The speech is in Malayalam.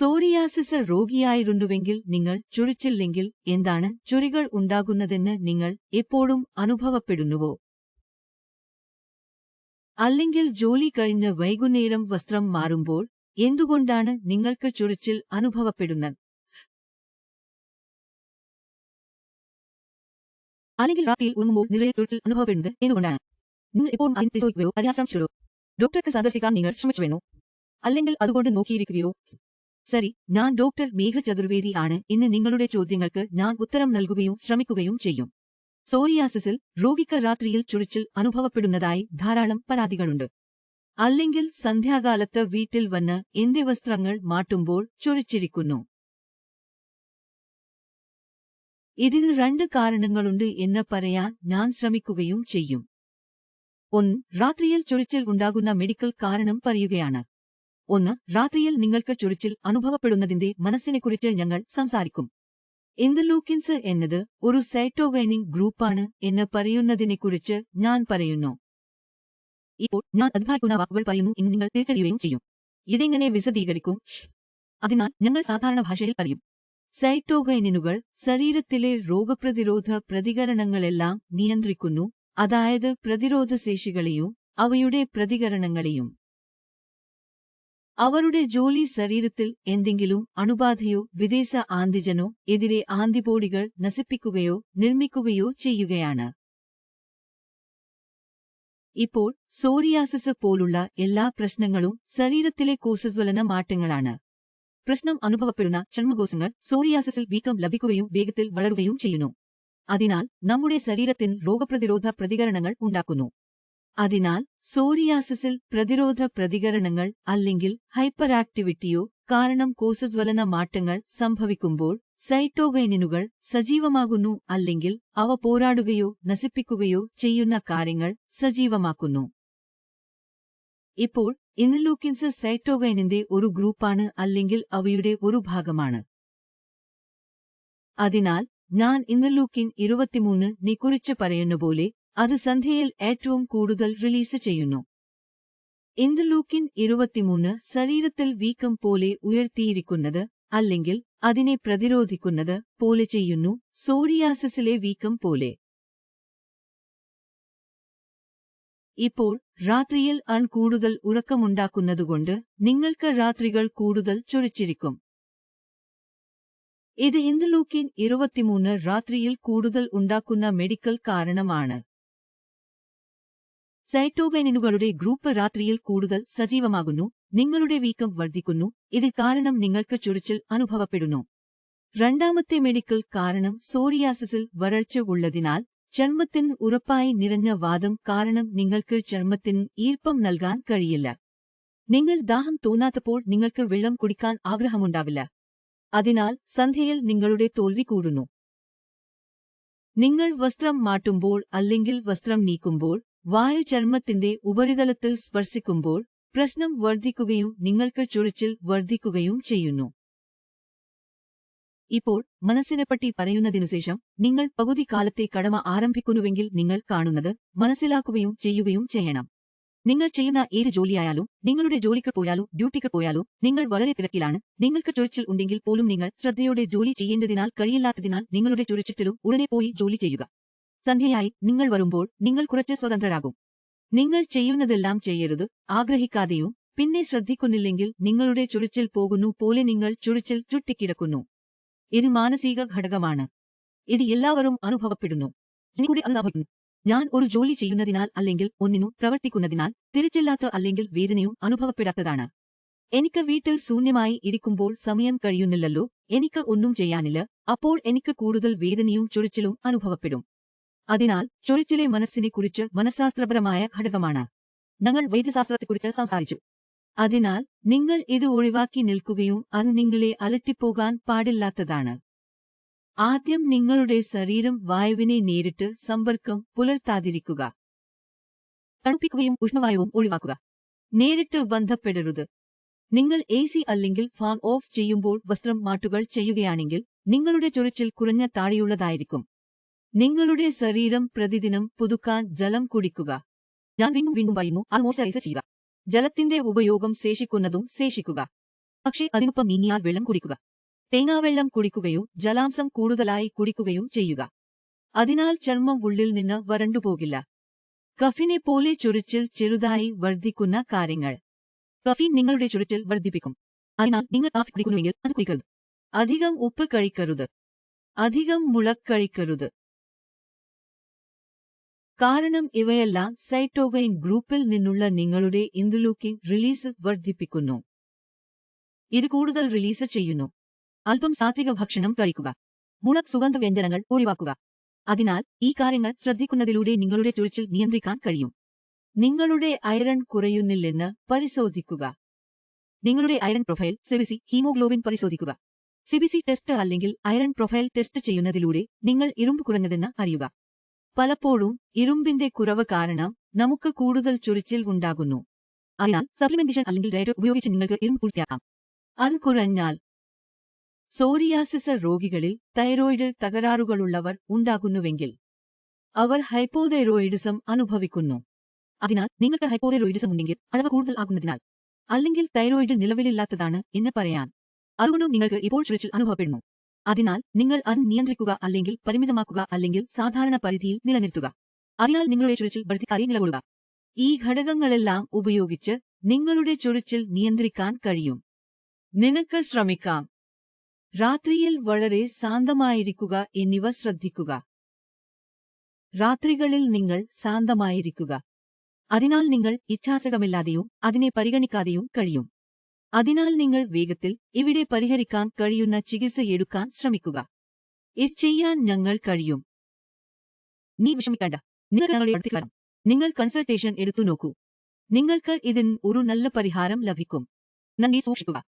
സോറിയാസിസ് രോഗിയായിരുന്നുവെങ്കിൽ നിങ്ങൾ ചുഴിച്ചില്ലെങ്കിൽ എന്താണ് ചുരികൾ ഉണ്ടാകുന്നതെന്ന് നിങ്ങൾ എപ്പോഴും അനുഭവപ്പെടുന്നുവോ? അല്ലെങ്കിൽ ജോലി കഴിഞ്ഞ് വൈകുന്നേരം വസ്ത്രം മാറുമ്പോൾ എന്തുകൊണ്ടാണ് നിങ്ങൾക്ക് ചുഴിച്ചിൽ അനുഭവപ്പെടുന്നത്? അല്ലെങ്കിൽ രാത്രിയിൽ ഉറങ്ങുമ്പോൾ നിറയെ ചൊറിച്ചിൽ അനുഭവപ്പെടുന്നത് എന്തുകൊണ്ടാണ്? നിങ്ങൾ എപ്പോഴും അതിനെ പരിശോധിക്കുകയോ അറിയാൻ ശ്രമിച്ചോ ഡോക്ടർക്ക് സന്ദർശിക്കാൻ നിങ്ങൾ ശ്രമിച്ചു വേണോ അല്ലെങ്കിൽ അതുകൊണ്ട് നോക്കിയിരിക്കുകയോ? ശരി ഞാൻ ഡോക്ടർ മേഘ ചതുർവേദി ആണ് ഇന്ന് നിങ്ങളുടെ ചോദ്യങ്ങൾക്ക് ഞാൻ ഉത്തരം നൽകുകയും ശ്രമിക്കുകയും ചെയ്യും. സോറിയാസിസിൽ രോഗിക്ക് രാത്രിയിൽ ചുഴിച്ചിൽ അനുഭവപ്പെടുന്നതായി ധാരാളം പരാതികളുണ്ട്. അല്ലെങ്കിൽ സന്ധ്യാകാലത്ത് വീട്ടിൽ വന്ന് എന്തി വസ്ത്രങ്ങൾ മാറ്റുമ്പോൾ ചുഴിച്ചിരിക്കുന്നു. ഇതിന് രണ്ട് കാരണങ്ങളുണ്ട് എന്ന് പറയാൻ ഞാൻ ശ്രമിക്കുകയും ചെയ്യും. ഒന്ന് രാത്രിയിൽ ചുഴിച്ചിൽ ഉണ്ടാകുന്ന മെഡിക്കൽ കാരണം പറയുകയാണ്. ഒന്ന് രാത്രിയിൽ നിങ്ങൾക്ക് ചുരുച്ചിൽ അനുഭവപ്പെടുന്നതിന്റെ മനസ്സിനെക്കുറിച്ച് ഞങ്ങൾ സംസാരിക്കും. ഇന്റർലൂക്കിൻസ് എന്നത് ഒരു സൈറ്റോഗൈനിക് ഗ്രൂപ്പാണ് എന്ന് പറയുന്നതിനെക്കുറിച്ച് ഞാൻ പറയുന്നു. ഇപ്പോൾ ഞാൻ അധ്വാനിക്കുന്ന വാക്കുകൾ പറയുന്നു എന്ന് നിങ്ങൾ തിരിച്ചറിയുകയും ചെയ്യും. ഇതെങ്ങനെ വിശദീകരിക്കും. അതിനാൽ ഞങ്ങൾ സാധാരണ ഭാഷയിൽ പറയും. സൈറ്റോഗൈനിനുകൾ ശരീരത്തിലെ രോഗപ്രതിരോധ പ്രതികരണങ്ങളെല്ലാം നിയന്ത്രിക്കുന്നു. അതായത് പ്രതിരോധശേഷികളെയും അവയുടെ പ്രതികരണങ്ങളെയും. അവരുടെ ജോലി ശരീരത്തിൽ എന്തെങ്കിലും അണുബാധയോ വിദേശ ആന്തിജനോ എതിരെ ആന്തിബോഡികൾ നശിപ്പിക്കുകയോ നിർമ്മിക്കുകയോ ചെയ്യുകയാണ്. ഇപ്പോൾ സോറിയാസിസ് പോലുള്ള എല്ലാ പ്രശ്നങ്ങളും ശരീരത്തിലെ കോശജ്വലന മാറ്റങ്ങളാണ്. പ്രശ്നം അനുഭവപ്പെടുന്ന ചർമ്മകോശങ്ങൾ സോറിയാസിസിൽ വീക്കം ലഭിക്കുകയും വേഗത്തിൽ വളരുകയും ചെയ്യുന്നു. അതിനാൽ നമ്മുടെ ശരീരത്തിൽ രോഗപ്രതിരോധ പ്രതികരണങ്ങൾ ഉണ്ടാക്കുന്നു. അതിനാൽ സോറിയാസിസിൽ പ്രതിരോധ പ്രതികരണങ്ങൾ അല്ലെങ്കിൽ ഹൈപ്പർ ആക്ടിവിറ്റിയോ കാരണം കോസസ്വലന മാറ്റങ്ങൾ സംഭവിക്കുമ്പോൾ സൈറ്റോഗൈനിനുകൾ സജീവമാകുന്നു അല്ലെങ്കിൽ അവ പോരാടുകയോ നശിപ്പിക്കുകയോ ചെയ്യുന്ന കാര്യങ്ങൾ സജീവമാക്കുന്നു. ഇപ്പോൾ ഇന്നലൂക്കിൻസ് സൈറ്റോഗൈനിന്റെ ഒരു ഗ്രൂപ്പാണ് അല്ലെങ്കിൽ അവയുടെ ഒരു ഭാഗമാണ്. അതിനാൽ ഞാൻ ഇന്നലൂക്കിൻ ഇരുപത്തിമൂന്ന് നെക്കുറിച്ച് പറയുന്നപോലെ അത് സന്ധ്യയിൽ ഏറ്റവും കൂടുതൽ റിലീസ് ചെയ്യുന്നു. ഇന്റർലൂക്കിൻ ഇരുപത്തിമൂന്ന് ശരീരത്തിൽ വീക്കം പോലെ ഉയർത്തിയിരിക്കുന്നത് അല്ലെങ്കിൽ അതിനെ പ്രതിരോധിക്കുന്നത് പോലെ ചെയ്യുന്നു സോറിയാസിസിലെ വീക്കം പോലെ. ഇപ്പോൾ രാത്രിയിൽ അൻ കൂടുതൽ ഉറക്കമുണ്ടാക്കുന്നതുകൊണ്ട് നിങ്ങൾക്ക് രാത്രികൾ കൂടുതൽ ചൊരിച്ചിരിക്കും ഇത് ഇന്റർലൂക്കിൻ ഇരുപത്തിമൂന്ന് രാത്രിയിൽ കൂടുതൽ ഉണ്ടാക്കുന്ന മെഡിക്കൽ കാരണമാണ്. സൈറ്റോഗൈനുകളുടെ ഗ്രൂപ്പ് രാത്രിയിൽ കൂടുതൽ സജീവമാകുന്നു നിങ്ങളുടെ വീക്കം വർദ്ധിക്കുന്നു ഇത് കാരണം നിങ്ങൾക്ക് ചൊറിച്ചിൽ അനുഭവപ്പെടുന്നു. രണ്ടാമത്തെ മെഡിക്കൽ കാരണം സോറിയാസിസിൽ വരൾച്ച ഉള്ളതിനാൽ ചർമ്മത്തിന് ഉറപ്പായി നിറഞ്ഞ വാദം കാരണം നിങ്ങൾക്ക് ചർമ്മത്തിന് ഈർപ്പം നൽകാൻ കഴിയില്ല. നിങ്ങൾ ദാഹം തോന്നാത്തപ്പോൾ നിങ്ങൾക്ക് വെള്ളം കുടിക്കാൻ ആഗ്രഹമുണ്ടാവില്ല. അതിനാൽ സന്ധ്യയിൽ നിങ്ങളുടെ തോൽവി കൂടുന്നു. നിങ്ങൾ വസ്ത്രം മാറ്റുമ്പോൾ അല്ലെങ്കിൽ വസ്ത്രം നീക്കുമ്പോൾ വായു ചർമ്മത്തിന്റെ ഉപരിതലത്തിൽ സ്പർശിക്കുമ്പോൾ പ്രശ്നം വർദ്ധിക്കുകയും നിങ്ങൾക്ക് ചൊറിച്ചിൽ വർദ്ധിക്കുകയും ചെയ്യുന്നു. ഇപ്പോൾ മനസ്സിനെപ്പറ്റി പറയുന്നതിനുശേഷം നിങ്ങൾ പകുതി കാലത്തെ കടമ ആരംഭിക്കുന്നുവെങ്കിൽ നിങ്ങൾ കാണുന്നത് മനസ്സിലാക്കുകയും ചെയ്യുകയും ചെയ്യണം. നിങ്ങൾ ചെയ്യുന്ന ഏത് ജോലിയായാലും നിങ്ങളുടെ ജോലിക്ക് പോയാലോ ഡ്യൂട്ടിക്ക് പോയാലോ നിങ്ങൾ വളരെ തിരക്കിലാണ്. നിങ്ങൾക്ക് ചൊരിച്ചിൽ ഉണ്ടെങ്കിൽ പോലും നിങ്ങൾ ശ്രദ്ധയോടെ ജോലി ചെയ്യേണ്ടതിനാൽ കഴിയില്ലാത്തതിനാൽ നിങ്ങളുടെ ചൊരിച്ചിട്ടിലും ഉടനെ പോയി ജോലി ചെയ്യുക. സന്ധ്യയായി നിങ്ങൾ വരുമ്പോൾ നിങ്ങൾ കുറച്ച് സ്വതന്ത്രരാകും. നിങ്ങൾ ചെയ്യുന്നതെല്ലാം ചെയ്യരുത് ആഗ്രഹിക്കാതെയും പിന്നെ ശ്രദ്ധിക്കുന്നില്ലെങ്കിൽ നിങ്ങളുടെ ചുരുച്ചിൽ പോകുന്നു പോലെ നിങ്ങൾ ചുരുച്ചിൽ ചുട്ടിക്കിടക്കുന്നു ഇത് മാനസിക ഘടകമാണ്. ഇത് എല്ലാവരും അനുഭവപ്പെടുന്നു. ഞാൻ ഒരു ജോലി ചെയ്യുന്നതിനാൽ അല്ലെങ്കിൽ ഒന്നിനു പ്രവർത്തിക്കുന്നതിനാൽ തിരിച്ചില്ലാത്ത അല്ലെങ്കിൽ വേദനയും അനുഭവപ്പെടാത്തതാണ്. എനിക്ക് വീട്ടിൽ ശൂന്യമായി ഇരിക്കുമ്പോൾ സമയം കഴിയുന്നില്ലല്ലോ എനിക്ക് ഒന്നും ചെയ്യാനില്ല അപ്പോൾ എനിക്ക് കൂടുതൽ വേദനയും ചൊറിച്ചിലും അനുഭവപ്പെടും. അതിനാൽ ചൊരിച്ചിലെ മനസ്സിനെക്കുറിച്ച് മനഃശാസ്ത്രപരമായ ഘടകമാണ്. ഞങ്ങൾ വൈദ്യശാസ്ത്രത്തെക്കുറിച്ച് സംസാരിച്ചു. അതിനാൽ നിങ്ങൾ ഇത് ഒഴിവാക്കി നിൽക്കുകയും അത് നിങ്ങളെ അലട്ടിപ്പോകാൻ പാടില്ലാത്തതാണ്. ആദ്യം നിങ്ങളുടെ ശരീരം വായുവിനെ നേരിട്ട് സമ്പർക്കം പുലർത്താതിരിക്കുക. തണുപ്പിക്കുകയും ഉഷ്ണവായുവും ഒഴിവാക്കുക. നേരിട്ട് ബന്ധപ്പെടരുത്. നിങ്ങൾ എ സി അല്ലെങ്കിൽ ഫാൻ ഓഫ് ചെയ്യുമ്പോൾ വസ്ത്രം മാറ്റുകൾ ചെയ്യുകയാണെങ്കിൽ നിങ്ങളുടെ ചൊരിച്ചിൽ കുറഞ്ഞ താഴെയുള്ളതായിരിക്കും. നിങ്ങളുടെ ശരീരം പ്രതിദിനം പുതുക്കാൻ ജലം കുടിക്കുക. ഞാൻ വീണ്ടും വീണ്ടും പറയുന്നു അത് മോശറൈസ് ചെയ്യുക. ജലത്തിന്റെ ഉപയോഗം ശേഷിക്കുന്നതും ശേഷിക്കുക. പക്ഷേ അതിനൊപ്പം നീങ്ങിയാൽ വെള്ളം കുടിക്കുക. തേങ്ങാവെള്ളം കുടിക്കുകയോ ജലാംശം കൂടുതലായി കുടിക്കുകയും ചെയ്യുക. അതിനാൽ ചർമ്മം ഉള്ളിൽ നിന്ന് വരണ്ടുപോകില്ല കഫിനെ പോലെ ചുരുച്ചിൽ ചെറുതായി വർദ്ധിക്കുന്ന കാര്യങ്ങൾ. കഫീൻ നിങ്ങളുടെ ചുരുച്ചിൽ വർദ്ധിപ്പിക്കും. അതിനാൽ നിങ്ങൾ കാഫി കുടിക്കുന്നുവെങ്കിൽ അത് കുടിക്കരുത്. അധികം ഉപ്പ് കഴിക്കരുത്. അധികം മുളക് കഴിക്കരുത്. കാരണം ഇവയെല്ലാം സൈറ്റോഗൈൻ ഗ്രൂപ്പിൽ നിന്നുള്ള നിങ്ങളുടെ ഇന്റർലൂക്കിൻ റിലീസ് വർദ്ധിപ്പിക്കുന്നു. ഇത് കൂടുതൽ റിലീസ് ചെയ്യുന്നു. അല്പം സാത്വിക ഭക്ഷണം കഴിക്കുക. മുളക് സുഗന്ധവ്യഞ്ജനങ്ങൾ ഒഴിവാക്കുക. അതിനാൽ ഈ കാര്യങ്ങൾ ശ്രദ്ധിക്കുന്നതിലൂടെ നിങ്ങളുടെ ചൊഴിച്ചിൽ നിയന്ത്രിക്കാൻ കഴിയും. നിങ്ങളുടെ അയറൺ കുറയുന്നില്ലെന്ന് പരിശോധിക്കുക. നിങ്ങളുടെ അയറൺ പ്രൊഫൈൽ സിബിസി ഹീമോഗ്ലോബിൻ പരിശോധിക്കുക. സിബിസി ടെസ്റ്റ് അല്ലെങ്കിൽ അയറൺ പ്രൊഫൈൽ ടെസ്റ്റ് ചെയ്യുന്നതിലൂടെ നിങ്ങൾ ഇരുമ്പ് കുറഞ്ഞതെന്ന് അറിയുക. പലപ്പോഴും ഇരുമ്പിന്റെ കുറവ് കാരണം നമുക്ക് കൂടുതൽ ചൊറിച്ചിൽ ഉണ്ടാകുന്നു. അതിനാൽ സപ്ലിമെന്റേഷൻ അല്ലെങ്കിൽ ഡയറ്റ് ഉപയോഗിച്ച് നിങ്ങൾക്ക് ഇരുമ്പ് പൂർത്തിയാക്കാം. അത് കുറഞ്ഞാൽ സോറിയാസിസ് രോഗികളിൽ തൈറോയിഡ് തകരാറുകളുള്ളവർ ഉണ്ടാകുന്നുവെങ്കിൽ അവർ ഹൈപ്പോതൈറോയിഡിസം അനുഭവിക്കുന്നു. അതിനാൽ നിങ്ങൾക്ക് ഹൈപ്പോതൈറോയിഡിസം ഉണ്ടെങ്കിൽ അളവ് കൂടുതൽ ആകുന്നതിനാൽ അല്ലെങ്കിൽ തൈറോയിഡ് നിലവിലില്ലാത്തതാണ് എന്ന് പറയാൻ അതുകൊണ്ടും നിങ്ങൾക്ക് ഇപ്പോൾ ചുരിച്ചിൽ അനുഭവപ്പെടുന്നു. അതിനാൽ നിങ്ങൾ അത് നിയന്ത്രിക്കുക അല്ലെങ്കിൽ പരിമിതമാക്കുക അല്ലെങ്കിൽ സാധാരണ പരിധിയിൽ നിലനിർത്തുക. അതിനാൽ നിങ്ങളുടെ ചുഴിച്ചിൽ വർദ്ധിക്കാതെ നിലകൊള്ളുക. ഈ ഘടകങ്ങളെല്ലാം ഉപയോഗിച്ച് നിങ്ങളുടെ ചൊറിച്ചിൽ നിയന്ത്രിക്കാൻ കഴിയും. നിനക്ക് ശ്രമിക്കാം. രാത്രിയിൽ വളരെ ശാന്തമായിരിക്കുക എന്നിവ ശ്രദ്ധിക്കുക. രാത്രികളിൽ നിങ്ങൾ ശാന്തമായിരിക്കുക. അതിനാൽ നിങ്ങൾ ഇച്ഛാസകമില്ലാതെയും അതിനെ പരിഗണിക്കാതെയും കഴിയും. അതിനാൽ നിങ്ങൾ വേഗത്തിൽ ഇവിടെ പരിഹരിക്കാൻ കഴിയുന്ന ചികിത്സയെടുക്കാൻ ശ്രമിക്കുക. ഇത് ചെയ്യാൻ ഞങ്ങൾ കഴിയും. നീ വിഷമിക്കേണ്ട. നിങ്ങൾ ഞങ്ങളെ അടുത്തേക്ക് വരാം നിങ്ങൾ കൺസൾട്ടേഷൻ എടുത്തു നോക്കൂ. നിങ്ങൾക്ക് ഇതിന് ഒരു നല്ല പരിഹാരം ലഭിക്കും. നന്ദി സൂക്ഷിക്കുക.